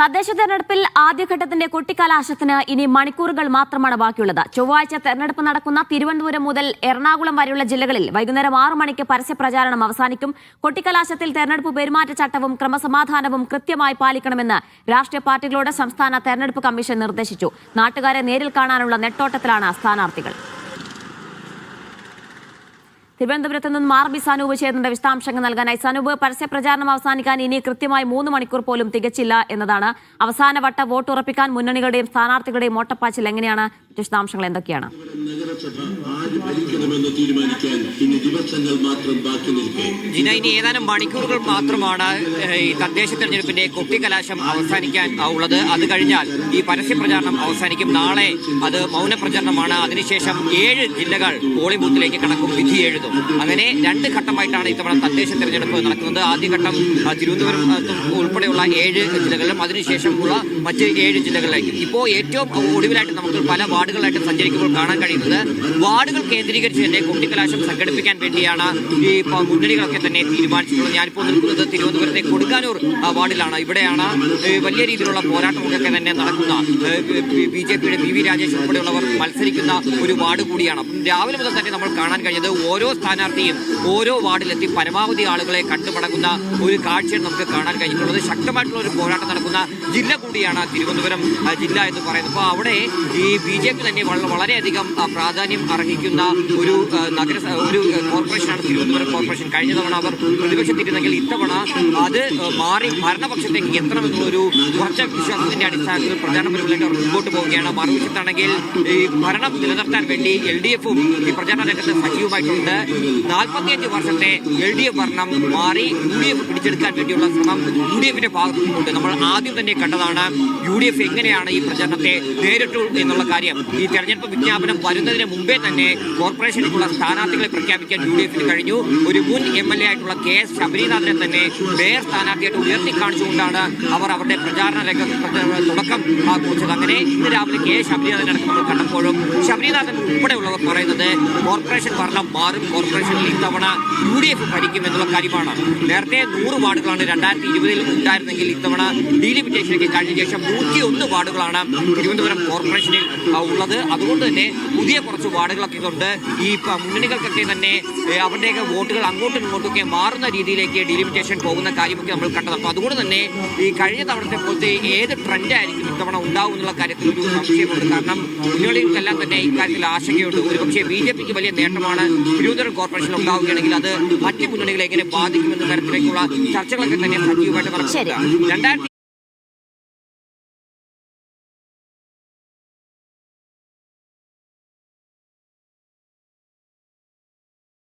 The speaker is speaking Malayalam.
തദ്ദേശ തെരഞ്ഞെടുപ്പിൽ ആദ്യഘട്ടത്തിന്റെ കൊട്ടിക്കലാശത്തിന് ഇനി മണിക്കൂറുകൾ മാത്രമാണ് ബാക്കിയുള്ളത്. ചൊവ്വാഴ്ച തെരഞ്ഞെടുപ്പ് നടക്കുന്ന തിരുവനന്തപുരം മുതൽ എറണാകുളം വരെയുള്ള ജില്ലകളിൽ വൈകുന്നേരം ആറു മണിക്ക് പരസ്യപ്രചാരണം അവസാനിക്കും. കൊട്ടിക്കലാശത്തിൽ തെരഞ്ഞെടുപ്പ് പെരുമാറ്റച്ചട്ടവും ക്രമസമാധാനവും കൃത്യമായി പാലിക്കണമെന്ന് രാഷ്ട്രീയ പാർട്ടികളോട് സംസ്ഥാന തെരഞ്ഞെടുപ്പ് കമ്മീഷൻ നിർദ്ദേശിച്ചു. നാട്ടുകാരെ നേരിൽ കാണാനുള്ള നെട്ടോട്ടത്തിലാണ് സ്ഥാനാർത്ഥികൾ. തിരുവനന്തപുരത്ത് നിന്നും ആർ ബി സനൂപ് വിശദാംശങ്ങൾ നൽകാനായി സനൂപ് പരസ്യ പ്രചാരണം അവസാനിക്കാൻ ഇനി കൃത്യമായി മൂന്ന് മണിക്കൂർ പോലും തികച്ചില്ല എന്നതാണ്. അവസാനവട്ട വോട്ട് ഉറപ്പിക്കാൻ മുന്നണികളുടെയും സ്ഥാനാർത്ഥികളുടെയും ഓട്ടപ്പാച്ചിൽ എങ്ങനെയാണ്? വിശദാംശങ്ങൾ എന്തൊക്കെയാണ്? തീരുമാനിക്കാൻ ഇനി ദിവസങ്ങൾ മാത്രം ഇനി ഏതാനും മണിക്കൂറുകൾ മാത്രമാണ് ഈ തദ്ദേശ തെരഞ്ഞെടുപ്പിന്റെ കൊട്ടിക്കലാശം അവസാനിക്കാൻ ഉള്ളത്. അത് കഴിഞ്ഞാൽ ഈ പരസ്യ പ്രചാരണം അവസാനിക്കും. നാളെ അത് മൗനപ്രചരണമാണ്. അതിനുശേഷം ഏഴ് ജില്ലകൾ പോളിംഗ് ബൂത്തിലേക്ക് കടക്കും വിധി എഴുതും. അങ്ങനെ രണ്ട് ഘട്ടമായിട്ടാണ് ഇത്തവണ തദ്ദേശ തെരഞ്ഞെടുപ്പ് നടക്കുന്നത്. ആദ്യഘട്ടം തിരുവനന്തപുരം ഉൾപ്പെടെയുള്ള ഏഴ് ജില്ലകളിലും അതിനുശേഷമുള്ള മറ്റ് ഏഴ് ജില്ലകളിലേക്ക്. ഇപ്പോൾ ഏറ്റവും ഒടുവിലായിട്ട് നമുക്ക് പല വാർഡുകളായിട്ട് സഞ്ചരിക്കുമ്പോൾ കാണാൻ കഴിയുന്നത് വാർഡുകൾ കേന്ദ്രീകരിച്ച് തന്നെ കുട്ടിക്കലാശം സംഘടിപ്പിക്കാൻ വേണ്ടിയാണ് ഈ മുന്നണികളൊക്കെ തന്നെ തീരുമാനിച്ചിട്ടുള്ളത്. ഞാനിപ്പോൾ നിൽക്കുന്നത് തിരുവനന്തപുരത്തെ കൊടുങ്ങാനൂർ ആ, വാർഡിലാണ്. ഇവിടെയാണ് വലിയ രീതിയിലുള്ള പോരാട്ടമൊക്കെ തന്നെ നടക്കുന്ന ബി ജെ പിയുടെ പി വി രാജേഷ് ഉൾപ്പെടെയുള്ളവർ മത്സരിക്കുന്ന ഒരു വാർഡ് കൂടിയാണ്. രാവിലെ മുതൽ തന്നെ നമ്മൾ കാണാൻ കഴിഞ്ഞത് ഓരോ സ്ഥാനാർത്ഥിയും ഓരോ വാർഡിലെത്തി പരമാവധി ആളുകളെ കണ്ടുമടങ്ങുന്ന ഒരു കാഴ്ചയാണ് നമുക്ക് കാണാൻ കഴിഞ്ഞിട്ടുള്ളത്. ശക്തമായിട്ടുള്ള ഒരു പോരാട്ടം നടക്കുന്ന ജില്ല കൂടിയാണ് തിരുവനന്തപുരം ജില്ല എന്ന് പറയുന്നത്. അപ്പോൾ അവിടെ ഈ ബി ജെ പി തന്നെ വള- വളരെയധികം ആ, പ്രാധാന്യം അർഹിക്കുന്ന ഒരു നഗര ഒരു കോർപ്പറേഷനാണ് തിരുവനന്തപുരം കോർപ്പറേഷൻ കഴിഞ്ഞ തവണ അവർ പ്രതിപക്ഷത്തിരുന്നെങ്കിൽ ഇത്തവണ അത് മാറി ഭരണപക്ഷത്തേക്ക് എത്തണമെന്നുള്ളൊരു ഉറച്ച വിശ്വാസത്തിന്റെ അടിസ്ഥാനത്തിൽ പ്രചാരണ പരിപാടിയിലേക്ക് അവർ മുമ്പോട്ട് പോവുകയാണ്. മറുവശത്താണെങ്കിൽ ഈ ഭരണം നിലനിർത്താൻ വേണ്ടി എൽ ഡി എഫും ഈ പ്രചാരണ രംഗത്ത് സജീവമായിട്ടുണ്ട്. നാൽപ്പത്തിയഞ്ച് വർഷത്തെ എൽ ഡി എഫ് ഭരണം മാറി യു ഡി എഫ് പിടിച്ചെടുക്കാൻ വേണ്ടിയുള്ള ശ്രമം യു ഡി എഫിന്റെ ഭാഗത്തു നിന്നുണ്ട് നമ്മൾ ആദ്യം തന്നെ കണ്ടതാണ് യു ഡി എഫ് എങ്ങനെയാണ് ഈ പ്രചരണത്തെ നേരിട്ടു എന്നുള്ള കാര്യം. ഈ തെരഞ്ഞെടുപ്പ് വിജ്ഞാപനം വരുന്നതിന് മുമ്പേ തന്നെ കോർപ്പറേഷനിലുള്ള സ്ഥാനാർത്ഥികളെ പ്രഖ്യാപിക്കാൻ യു ഡി എഫിന് കഴിഞ്ഞു. ഒരു മുൻ എം എൽ എ ആയിട്ടുള്ള കെ എസ് ശബരിനാഥനെ തന്നെ മേയർ സ്ഥാനാർത്ഥിയായിട്ട് ഉയർത്തിക്കാണിച്ചുകൊണ്ടാണ് അവർ അവരുടെ പ്രചാരണ രംഗത്ത് തുടക്കം കുറിച്ചത് അങ്ങനെ ഇന്ന് രാവിലെ കെ എസ് ശബരിനാഥൻ അടക്കം നമ്മൾ കണ്ടപ്പോഴും ശബരിനാഥൻ ഉൾപ്പെടെയുള്ളവർ പറയുന്നത് കോർപ്പറേഷൻ ഭരണം മാറും കോർപ്പറേഷനിൽ ഇത്തവണ യു ഡി എഫ് ഭരിക്കും എന്നുള്ള കാര്യമാണ്. നേരത്തെ നൂറ് വാർഡുകളാണ് രണ്ടായിരത്തി ഇരുപതിൽ ഉണ്ടായിരുന്നെങ്കിൽ ഇത്തവണ ഡീലിമിറ്റേഷനിലേക്ക് കഴിഞ്ഞ ശേഷം നൂറ്റി ഒന്ന് വാർഡുകളാണ് തിരുവനന്തപുരം കോർപ്പറേഷനിൽ ഉള്ളത്. അതുകൊണ്ട് തന്നെ പുതിയ കുറച്ച് വാർഡുകളൊക്കെ ഉണ്ട് ഈ മുന്നണികൾക്കൊക്കെ തന്നെ അവരുടെയൊക്കെ വോട്ടുകൾ അങ്ങോട്ടും ഇങ്ങോട്ടൊക്കെ മാറുന്ന രീതിയിലേക്ക് ഡിലിമിറ്റേഷൻ പോകുന്ന കാര്യമൊക്കെ നമ്മൾ കണ്ടത് അപ്പോൾ അതുകൊണ്ട് തന്നെ ഈ കഴിഞ്ഞ തവണത്തെ പോലത്തെ ഏത് ട്രെൻഡായിരിക്കും ഇത്തവണ ഉണ്ടാവും എന്നുള്ള കാര്യത്തിൽ ഒരു സംശയമുണ്ട്. കാരണം മുന്നണികൾക്കെല്ലാം തന്നെ ഇക്കാര്യത്തിൽ ആശങ്കയുണ്ട്. ഒരുപക്ഷെ ബി ജെ പിക്ക് വലിയ നേട്ടമാണ് തിരുവനന്തപുരം കോർപ്പറേഷൻ ഉണ്ടാവുകയാണെങ്കിൽ അത് മറ്റ് മുന്നണികളെ എങ്ങനെ ബാധിക്കുമെന്ന തരത്തിലേക്കുള്ള ചർച്ചകളൊക്കെ തന്നെ സജീവമായിട്ട് പറഞ്ഞു രണ്ടായിരത്തി